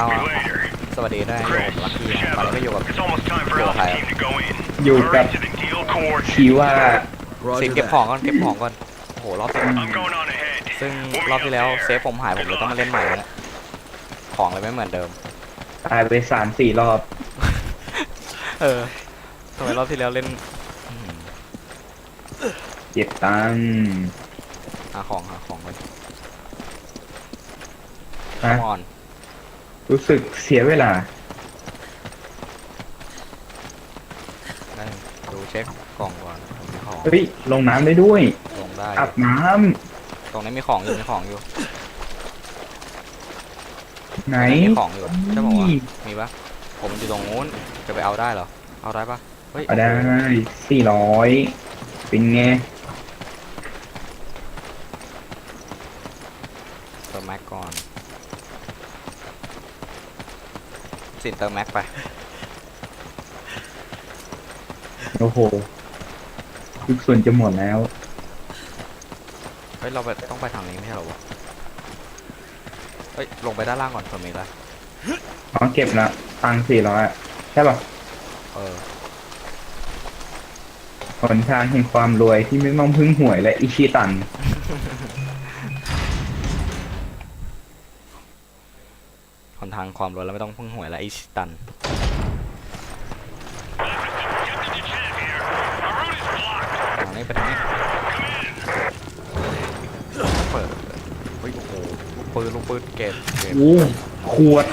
เอา See you later. สวัสดีด้วยอยู่กับลักกี้ตอนนี้ก็อยู่กับ It's almost time for Go Alpha ahead. Team to go in. อยู่กับ Hurry to the deal coordinates. ชีว่าสินเก็บของก่อนเก็บของก่อนโอ้โหรอบที่ I'm going on ahead. ซึ่ง We'll meet รอบที่ up แล้ว there. เซฟผมหายผมเลยต้องมาเล่นใหม่แล้วเนี่ยของเลยไม่เหมือนเดิมตายไปสามสี่รอบ เออทำไมรอบที่แล้วเล่นอืมเจ็บตังค์หาของหาของก่อนนะก่อน รู้สึกเสียเวลาได้ดูเช็คกล่องก่อนมีของเฮ้ย ลงน้ำได้ด้วย ลงได้อาบน้ตรงนี้มีของอยู่มีของอยู่ำไหนมีของอยู่จะบอกว่ามีปะผมอยู่ตรงนู้นจะไปเอาได้เหรอเอาได้ปะเฮ้ยเอาได้สี่ร้อยเป็นไง เติมแม็กก่อน สินเติมแม็กไปโอ้โหทุกส่วนจะหมดแล้ว เฮ้ยเราไปต้องไปทางนี้ไม่ใช่เหรอวะเฮ้ยลงไปด้านล่างก่อนเผื่อมีอะไรอ๋อเก็บละตังสี่ร้อยใช่ป่ะเออหนทางแห่งความรวยที่ไม่ต้องพึ่งหวยและอิชิตัน คน ทางความรวยแล้วไม่ต้องพึ่งหวยและไอชิตันทางนี้ไปทางนี้เปิดเฮ้ยโอ้โหลูกปืนลูกปืนเก็บเก็บโอ้ขวด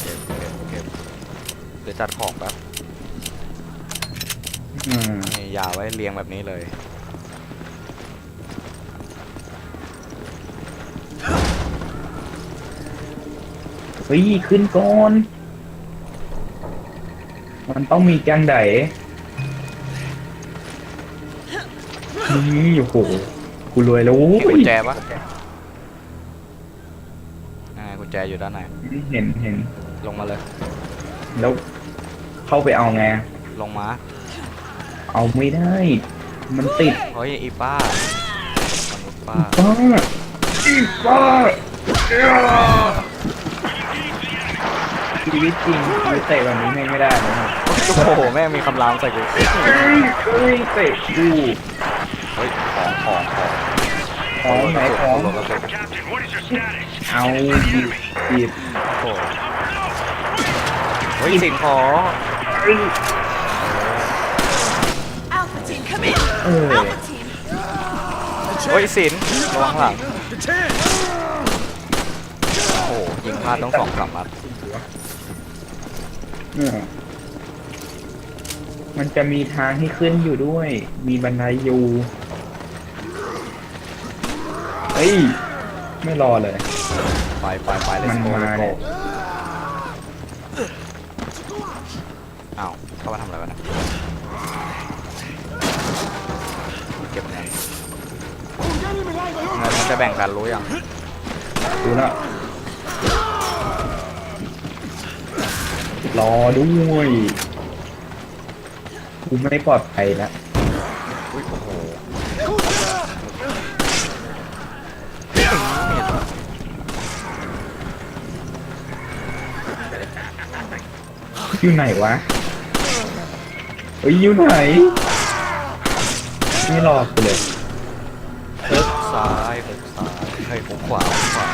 เก็บเก็บเก็บเดี๋ยวจัดของแป๊บอืมนี่ยาไว้เรียงแบบนี้เลย เฮ้ยขึ้นก่อน มันต้องมีจังไดนี่โอ้โหกูรวยแล้วโอ้เห็นกุยญแจปะอ่ากุญแจอยู่ด้านไหนเห็นเห็นลงมาเลย แล้วเข้าไปเอาไง ลงมา เอาไม่ได้ มันติด เฮ้ยอีป้ามนุษย์ป้าบ้าอีบ้า ชีวิตจริงกูเตะแบบนี้แม่งไม่ได้นะโอ้โหแม่งมีคำรามใส่กูเฮ้ยเฮ้ยเตะกูเฮ้ยของของของของไหนของโดนกระสุน Captain, what is your status? เอาหยิบหยิบโอ้โหเฮ้ยสิ่งของเฮ้ย Alpha team, come in! เออ Alpha team! เฮ้ยสินระวังหลังโอ้โหยิงพลาดต้องสองสามนัด เออมันจะมีทางให้ขึ้นอยู่ด้วย มีบันไดอยู่ เฮ้ย ไม่รอเลย ไปไปไปเลมัสนโกมาเลสโกเนี่ย อ้าวเข้ามาทำอะไรวะเนะเก็บเงินเงินมันจะแบ่งกันรู้ยังดูนะ รอด้วยกูไม่ปลอดภัยแล้วอุ้ยโอ้โหอยู่ไหนวะเฮ้ยอยู่ไหน ไม่รอกูเลยเลิกซ้ายเลิกซ้ายเฮ้ยผมขวาผมขวา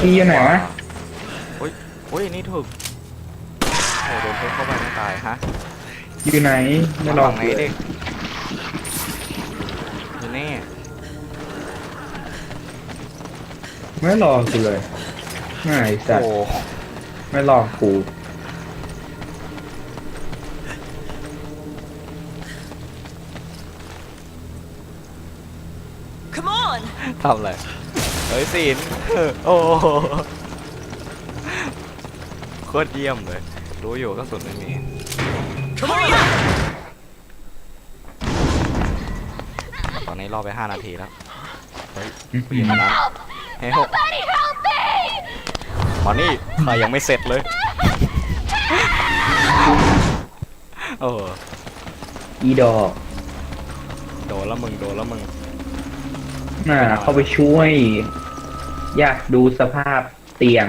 พี่อยู่ไหนวะอุ้ยอุ้ยนี่ถูก โอ้โดนเพิ่เข้าไปไม่ตายฮะอยู่ไหนไม่รอฝั่งไหนกูเลดิยอยู่นี่ไม่รอกูเลยง่ายสัตโอ้ว์ไม่รอกู Come on! ทำอะไรเฮ้ยซีนโอ้โหโคตรเยี่ยมเลย รู้อยู่ก็สุดไม่มี Hurry up! ตอนนี้รอไป 5 นาทีแล้วเฮ้ยผู้หญิงคนนั้นเฮ้ยหก Somebody help me! มานี่ข้ายังไม่เสร็จเลยเอออีดอกโดนแล้วมึง โดนแล้วมึง น่าเข้าไปช่วย อยากดูสภาพเตียง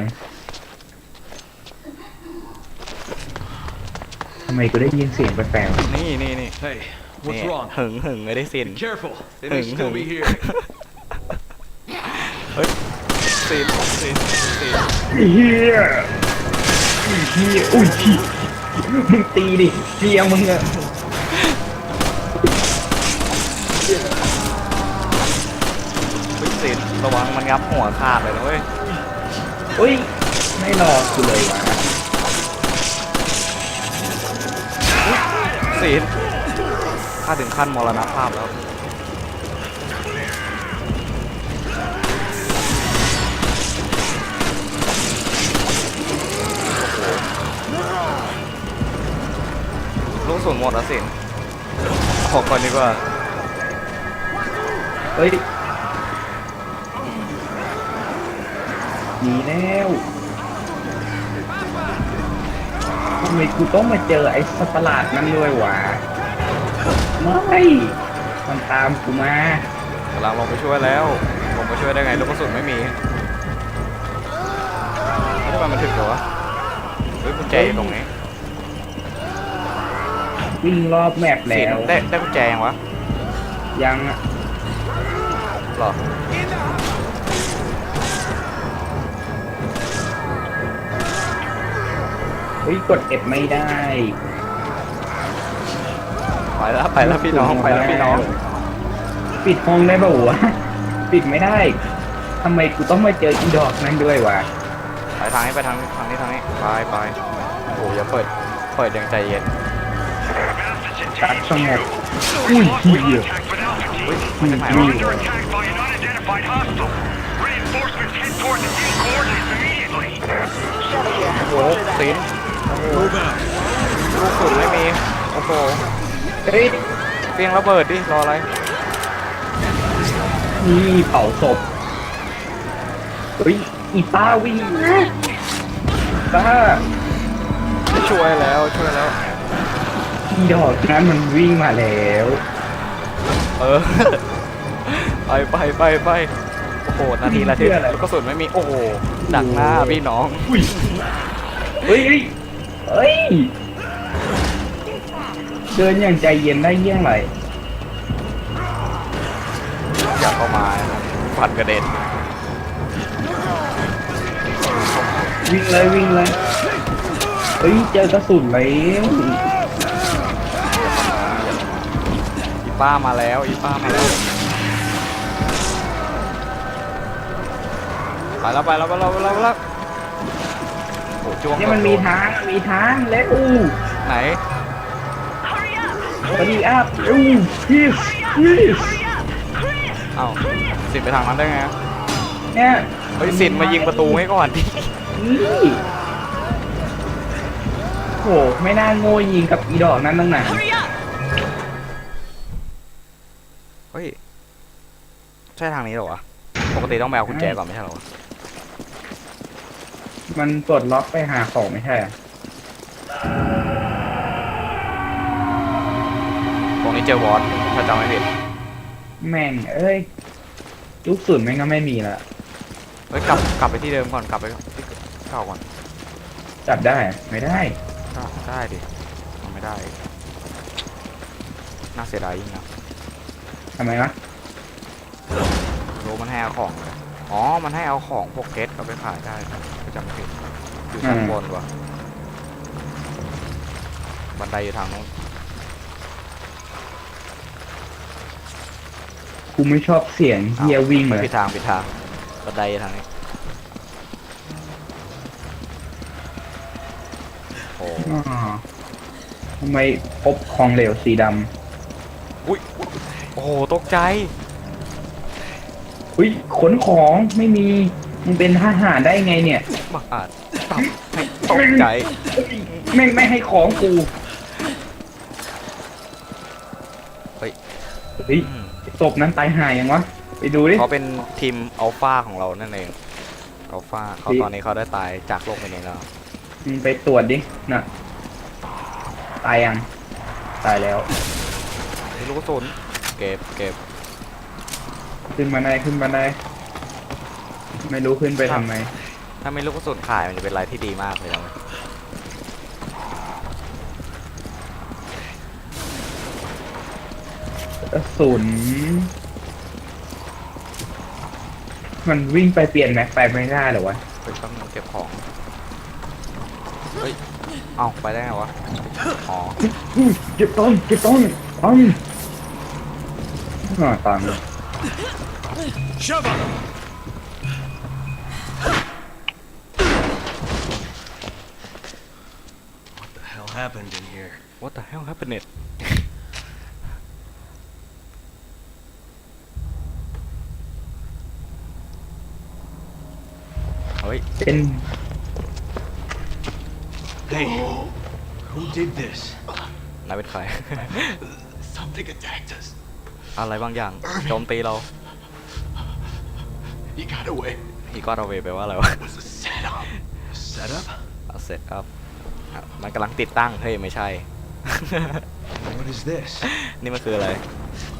ำไมกูได้ยินเสียงแปลกนี่นี่นี่ Hey, what's นี่ wrong? หึงหึงไม่ได้สิน Be careful. They หึ may งหึ still ง be here. เฮ้ยสินสินสินๆเฮียเฮียอุ้ยพี่มึงตีดิเตียงมึงอะเฮ้ยสินระวังมันงับหัวขาดเลยนะเว้ย อุ้ยไม่รอกูเลยวะ สินถ้าถึงขั้นมรณภาพแล้ว ลูกสูนหมดแล้วสินขอก่อนดีกว่า เฮ้ยหนีแล้วำไมกูต้องมาเจอไอ้สัตว์ประหลาดนั่นด้วยวะไม่มันตามกูมากำลังลงไปช่วยแล้วลงไปช่วยได้ไงลูกกระสุนไม่มีไม่ได้มามันถึงเหรอวะเฮ้ยกุญแจอยู่ตรงนี้วิ่งรอบแมปสิแล้วได้ได้กุญแจยังวะยังอะหรอ เฮ้ยกดเอฟไม่ได้ ไปแล้วไปแล้วพี่น้องไปแล้วพี่น้องปิดห้องได้ป่าวะปิดไม่ได้ทำไมกูต้องมาเจออีดอกนั่นด้วยวะไปทางนี้ไปทางนี้ทางนี้ทางนี้ไปไปโอ้โหอย่าเปิดเปิดอย่างใจเย็นตัด Masters สงบ So Ui, we lost ui, ui. contact with Alpha Team. เฮ้ยมาจากไหนอุ้วะย We're under attack by an unidentified hostile. Reinforcements head toward the team coordinates immediately. โอ้โหสิน Move out. ลูกสุนไม่มี โอ้โหเฮ้ยเฟียงระเบิดดิ รออะไร นี่เผาศพเฮ้ยอีป้าวิ่งนะป้าช่วยแล้ว ช่วยแล้ว อีดอกนั้นมันวิ่งมาแล้ว เออ ไปไปไปไปโอ้โห นาทีละทีเชื่ออะไรลูกกระสุนไม่มี โอ้โห ดักหน้าพี่น้อง อุ้ยเฮ้ย เฮ้ยเฮ้ย เดินอย่างใจเย็นได้เยี่ยงไรอย่าเข้ามาฟันกระเด็นวิ่งเลยวิ่งเลยเฮ้ยเจอกระสุนแล้วอีป้ามาแล้วอีป้ามาแล้วไปแล้วไปแล้วไปแล้วไปแล้วไปแล้วโอ้ จ้วงเนี่ยมันมีทางมีทางแล้วอู้ไหน Hurry up! สวัสดีอัพอู้พีสพีส Hurry up! Chris! เอ้าสินไปทางนั้นได้ไงอะเนี่ยเฮ้ยสินมายิงประตูให้ก่อนดินี่โหไม่น่าโง่ยิงกับอีดอกนั้นตั้งนาน Hurry up! เฮ้ยใช่ทางนี้เหรอวะปกติต้องไปเอากุญแจก่อนไม่ใช่เหรอวะ มันปลดล็อกไปหาของไม่ใช่เหรอตรงนี้เจอวอสถ้าจำไม่ผิดแม่งเอ้ยลูกสุนแม่งก็ไม่มีละเฮ้ยกลับกลับไปที่เดิมก่อนกลับไปที่เก่าก่อนจับได้ไม่ได้ได้ได้ดิทำไม่ได้น่าเสียดายยิ่งนะทำไมวะรู้มันให้เอาของเลย อ๋อ มันให้เอาของพวกเกตเอาไปขายได้ก็จำไม่ผิดอยู่ชั้นบนวะบันไดอยู่ทางนู้นกูไม่ชอบเสียงเฮียวิ่งเลยผิดทางผิดทาง บันไดอยู่ทางนี้โอ้อ๋อทำไมพบของเหลวสีดอุ้ยโอ้โหตกใจำ อุ้ยขนของไม่มีมึงเป็นทหารได้ไงเนี่ยบักอาจตับให้ตกใจแม่งไม่ให้ของกูเฮ้ยเฮ้ยอืมศพนั้นตายหายยังวะไปดูดิเขาเป็นทีมอัลฟาของเรานั่นเองอัลฟาเขาทีตอนนี้เขาได้ตายจากโลกไปนี้แล้วมึงไปตรวจดิน่ะตายยังตายแล้วมีลูกกระสุนเก็บเก็บ ขึ้นมาไดขึ้นมาไดไม่รู้ขึ้นไปทำไมถ้าไม่ลูกกระสุนขายมันจะเป็นอะไรที่ดีมากเลยนะเว้ยกระสุน มันวิ่งไปเปลี่ยนแม็กไปไม่ได้เหรอวะไปต้องเก็บของ เฮ้ย เอ้าไปได้ไงวะ อ๋ออุ๊ยเก็บต้นเก็บต้นต้นอ่าตังค์ Shove him! What the hell happened in here? What the hell happened เฮ้ย เป็น Hey, who did this? นายเป็นใคร Something attacked us. อะไรบางอย่างโจมตีเรา He got away. อีกอดเอาเวไปลว่าอะไรวะ It was a setup. A setup? เสร็จครับอะมันกำลังติดตั้งเฮ้ยไม่ใช่ What is this? นี่มันคืออะไร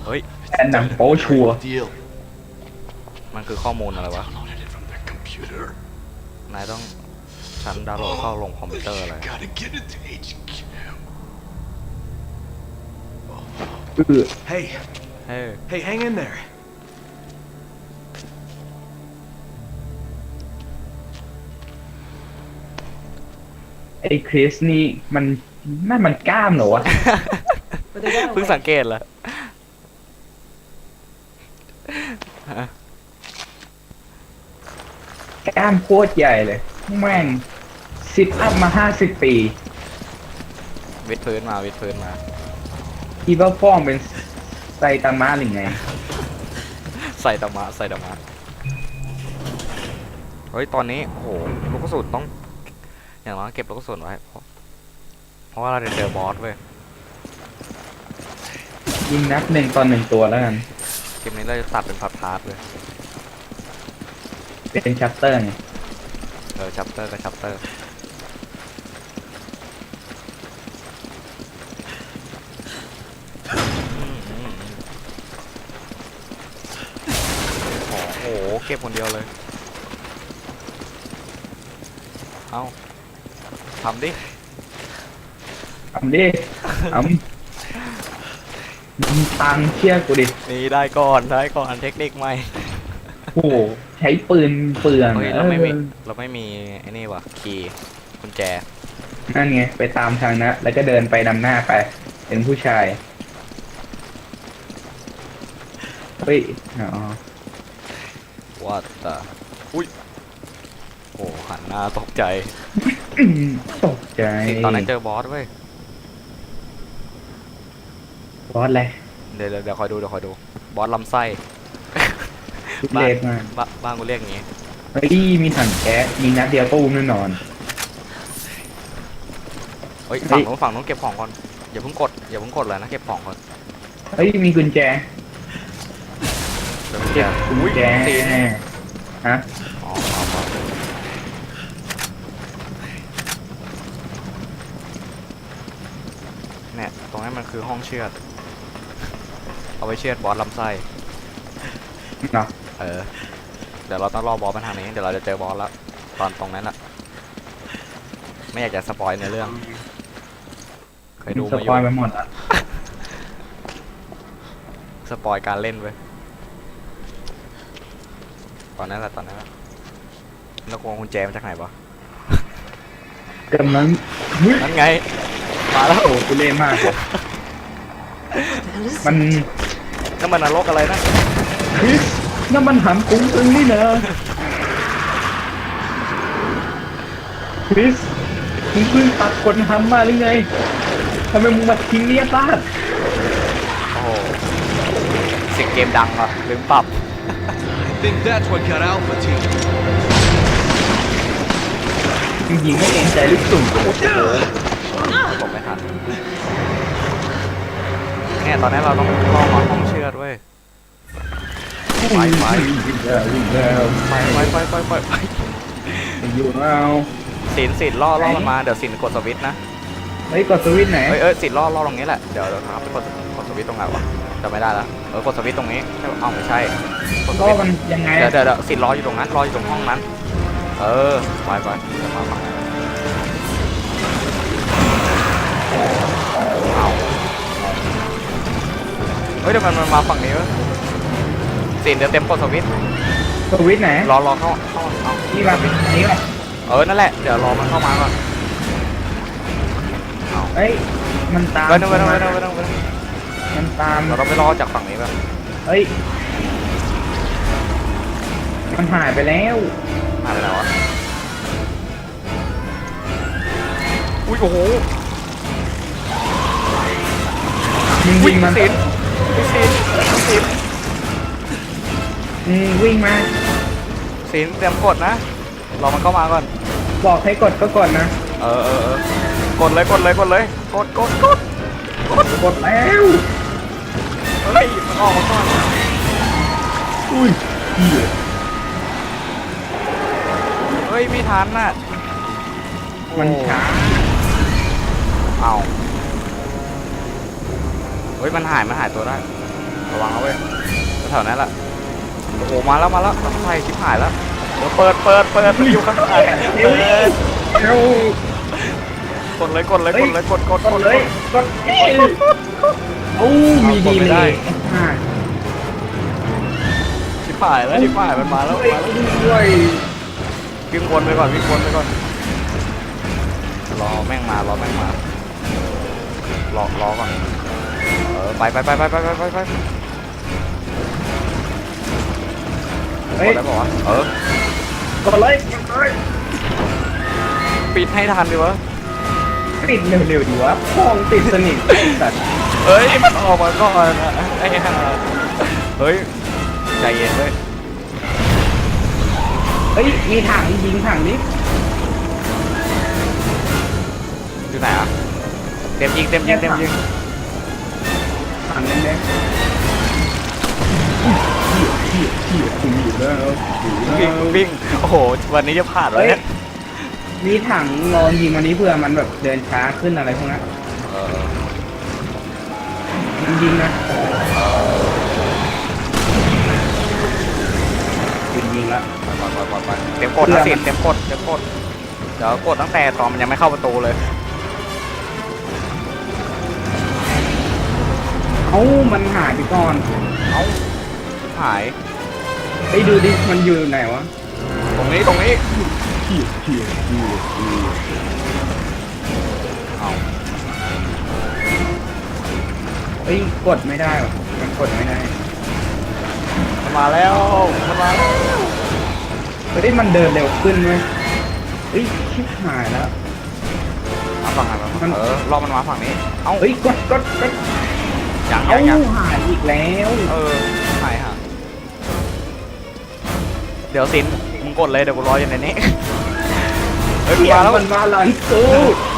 เฮ้ย แอนหนังโป๊ชัวร์ Deal. มันคือข้อมูลอะไรวะ Downloaded it from their computer. นายต้องฉันดาวน์โหลดเข้าลงคอมพิวเตอร์อะไร Gotta get it to HQ. คือ Hey, เฮ้ย hey, hang in there. ไอ้คริสนี่มันนั่นมันกล้ามเหรอวะเพิ่งสังเกตเหรอกล้ามโคตรใหญ่เลยแม่งซิทอัพมาห้าสิบปีวิดพื้นมาวิดพื้นมา คิดว่าฟ้องเป็น ไซตามะหรือไง ใส่ตะมะใส่ตะมะเฮ้ยตอนนี้โอ้โหลูกกระสุนต้อง อย่างน้อยเก็บลูกกระสุนไว้เพราะเพราะว่าเราจะเจอบอสเว้ยยิงนัดหนึ่งตอนหนึ่งตัวแล้วกัน เกมนี้เราจะตัดเป็นพาร์ทๆเลยเป็นชัปเตอร์ไงเออชัปเตอร์กับชัปเตอร์ โอ้โห เก็บคนเดียวเลย เอาทำดิ ทำดิทำมีตังค์เชื่อกูดินี่ได้ก่อนได้ก่อนเทคนิคใหม่โอ้โหใช้ปืนเปลืองเฮ้ยเราไม่มีเออเราไม่มีไอ้นี่วะคีย์กุญแจ นั่นไง ไปตามทางนะ แล้วก็เดินไปนำหน้าไป เป็นผู้ชาย เฮ้ย อ๋อ ว่าแต่อุ้ยโอ้หันหน้าตกใจอื้อหือตกใจนี่ตอนนั้นเจอบอสเว้ยบอสอะไรเดี๋ยวเดี๋ยวเดี๋ยวคอยดูเดี๋ยวคอยดู บอสลำไส้ทุเรศมากบ้าบ้านกูเรียกอย่างงี้เฮ้ยมีถังแก๊สมีนัดเดียวตู้มแน่นอนเฮ้ยเฮ้ฝั่งยนู้นฝั่งนู้นเก็บของก่อนอย่าเพิ่งกดอย่าเพิ่งกดเลยนะเก็บของก่อนเฮ้ยมีกุญแจ เดี๋ยวกุญแจเก็บกุญอุ้ยแจตีนฮะอ๋ออ๋ออ๋อเนี่ยตรงนี้มันคือห้องเชือด เอาไว้เชือดบอสลำไส้ เนาะเออ เดี๋ยวเราต้องรอบอสมาทางนี้ เดี๋ยวเราจะเจอบอสแล้ว ตอนตรงนั้นอะไม่อยากจะสปอยในเรื่อง เคยดูสมาอปอยยู่ไปหมดละ สปอยการเล่นเว้ย ตอนนั้นแหละตอนนั้นแหละแล้วกวงกุญแจมาจากไหนวะกำลังเฮ้ยนั่นไง มาแล้วโอ้ทุเรศมากเลยมันนั่นมันนรกอะไรนะคริสนั่นมันหำกุ้งตึงนี่นะคริสมึงเพิ่งตัดคนหำมาหรือไงทำไมมึงมาทิ้งเนี่ยบ้านโอ้โหเสียงเกมดังอะลืมปรับ I think that's what got Alpha Team. จริงๆไม่เองใจลูกสุ่มโอ้โหผมไม่ทันเนี่ยตอนนี้เราต้องล่อมาห้องเชือดเว้ยไปไปวิ่งแล้ววิ่งแล้วไปไปไปไปไปไปอยู่แล้วสินสินล่อล่อมันมาเดี๋ยวสินกดสวิตช์นะเฮ้ยกดสวิตช์ไหนเอ้ยเอ้ยสินล่อล่อตรงนี้แหละเดี๋ยวเดี๋ยวครับไปกดกดสวิตช์ตรงไหนวะ จะไม่ได้แล้วเออกดสวิตช์ตรงนี้ใช่ปะเอ้าไม่ใช่กดสก็วิตช์ มันยังไงเดี๋ยวอะเดี๋ยวเดี๋ยวสิรออยู่ตรงนั้นรออยู่ตรงห้องนั้น เออไปไปเดี๋ยวมาฝั่งนั้นเอาเฮ้ยเดี๋ยวมันมันมาฝั่งนี้วะสินเดี๋ยวเต็มกดสวิตช์สวิตช์ไหนรอรอเข้าเข้าเอานี่มาอันนี้มาเออนั่นแหละเดี๋ยวรอมันเข้ามาก่อนเอาเอ้ยมันตามไม่ต้องไม่ต้องไม่ต้องไม่ต้องไม่ต้องมันตามเราต้องไปรอจากฝั่งนี้ก่อนเอ้ย มันหายไปแล้วหายไปไหนวะอุ้ยโอ้โหมึงวิ่วิ่งงมามาสินสินสินอืมวิ่งมา สินเตรียมกดนะรอมันเข้ามาก่อน บอกให้กดก็กดนะเออเออเออกดเลยกดเลยกดเลย กดกดกดกดแล้ว เฮ้ยมันออกมาก่อนอุ้ยเหี้ยเฮ้ยไม่ทันน่ะมันช้าเอาเฮ้ยมันหาย มันหายตัวได้ ระวังเอาเว้ยแถวนั้นแหละโอ้โหมาแล้วมาแล้วรถไฟชิบหายแล้วเดี๋ยวเปิดเปิดเปิดมันอยู่ข้างในเปิดเร็วกดเลยกดเลยเฮ้กยดเลยกดกดกดเลยกดเอ้ย โอ้มีดีเลยอ่าชิบหายแล้วชิบหายมันมาแล้วเฮ้ยมาแล้วด้วยวิ่งวนไปก่อนวิ่งวนไปก่อนรอแม่งมารอแม่งมารอรอก่อนเออไปไปไปไปไปไปไปไปเฮ้ยกดได้บอกว่าวะเออกดเลยกดเลยปิดให้ทันดิวะปิดเร็วๆดีวะพองติดสนิทไอ้สัตว์ เฮ้ยมันออกมาก่อนนะไอ้ห่าเฮ้ยใจเย็นเว้ยเฮ้ย มีถังยิงถังนี้อยู่ไหนอะเต็มยิงเต็มยิงเต็มยิงถังแดงๆเหี้ยเหี้ยเหี้ยคุณอยู่แล้วอยู่วิ่งแล้ววิ่งโอ้โหวันนี้จะผ่านแล้วเฮ้ย เนี่ยมีถังรอยิงวันนี้เพื่อมันแบบเดินช้าขึ้นอะไรพวกนั้นเออมัน ยิงนะยิงยิงแล้วไปไปไปไปเต็มกดนะสิเต็มกดเต็มกดเดี๋ยวกดตั้งแต่ตอนมันยังไม่เข้าประตูเลย เอ้ามันหายไปก่อนเอ้าหายไปดูดิมันอยู่ไหนวะ ตรงนี้ตรงนี้ เขี่ยเขี่ยเขี่ยเขี่ย เอ้ยกดไม่ได้วะมันกดไม่ได้มันมาแล้วมันมาแล้วเฮ้ยมันเดินเร็วขึ้นเว้ยเฮ้ยชิบหายแล้ว มาฝั่งไหนมัมันนเออรอมันมาฝั่งนี้ เอ้าเฮ้ยกดกดกดยังยัเอ้างยังหายอีกแล้วเออหายฮะเดี๋ยวสินมึงกดเลยเดี๋ยวกูรออยู่ในนี้เฮ้ยเสียมางแล้วมันมาหลังกู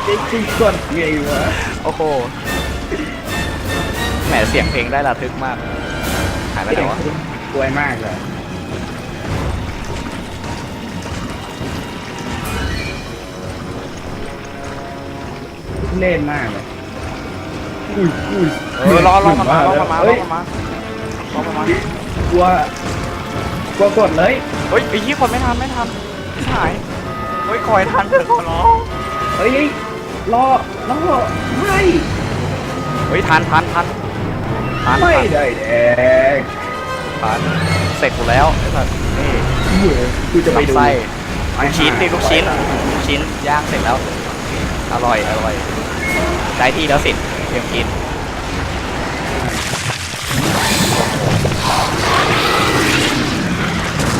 ไอ้กูกดไงวะโอ้โหแห มเสียงเพลงได้ระทึกมากหายไปไหนวะสวยมากเลยเล่นมากเลยอุ้ยอุ้ยเออรอรอมันมารอมันมารอเฮ้ยมันมารอมันมากลัวกลัวกดเลยเฮ้ยไอ้ยี่คนไม่ทันไม่ทันหายเฮ้ยคอยทันเถอะขอร้องเฮ้ยรอรอไม่เฮ้ยทันทันทัน ทันไม่ทันได้แดกทันเสร็จกูแล้วไอ้สัสนี่เหี้ยกูจะไปดูลำไส้ไอ้ลูกชิ้นดิลูกชิ้นลูกชิ้นย่างเสร็จแล้ว อร่อยอร่อยได้ที่แล้วสิเตรียมกิน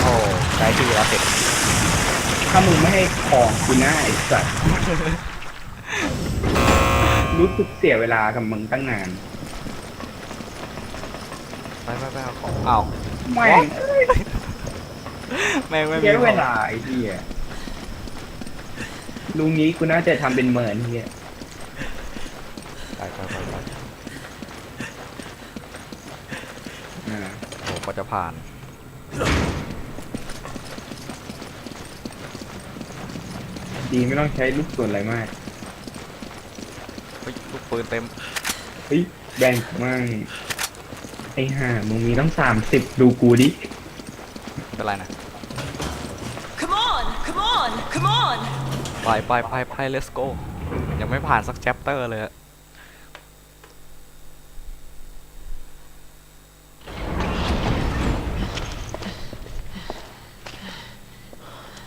โอ้ได้ที่แล้วสิถ้ามึงไม่ให้ของกูหน้าไอ้สัตว์รู้สึกเสียเวลากับมึงตั้งนาน ไปไปไปเอาของอ้าวแม่งเอ้ยแม่งไม่มีเสียของเวลาไอ้เหี้ยลุงนี้กูน่าจะทำเป็นเหมือนเหี้ยไปไปไปไปอ่าโอ้ก็จะผ่านดีไม่ต้องใช้ลูกส่วนอะไรมากเฮ้ยลูกปืนเต็มเฮ้ยแบ่งมั่ง ไอ้ห่ามึงมีต้องสามสิบดูกูดิ เป็นไรนะ Come on! Come on! Come on! ไปไปไปไป let's go ยังไม่ผ่านสัก chapter เลยอะ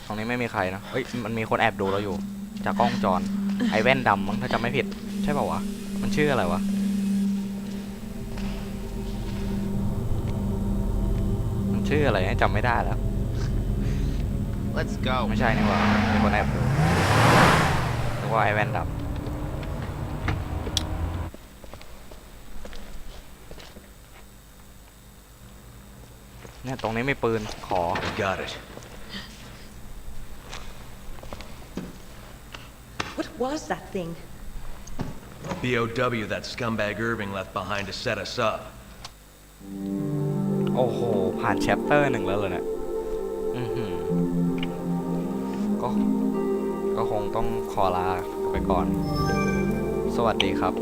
ตรงนี้ไม่มีใครนะเฮ้ย มันมีคนแอบดูเราอยู่ จากกล้องวงจร ไอแว่นดำมั้งถ้าจำไม่ผิด ใช่เปล่าวะ มันชื่ออะไรวะ ชื่ออะไรเนี่ยจำไม่ได้แล้ว Let's go. ไม่ใช่นี่หว่ามีคนแอบดูนึกว่าไอแว่นดำเนี่ยตรงนี้มีปืนขอ Got it. What was that thing? BOW that scumbag Irving left behind to set us up. โอ้โห ผ่านแชปเตอร์หนึ่งแล้วเลยเนี่ยอือหือก็ ก็คงต้องขอลาไปก่อน สวัสดีครับ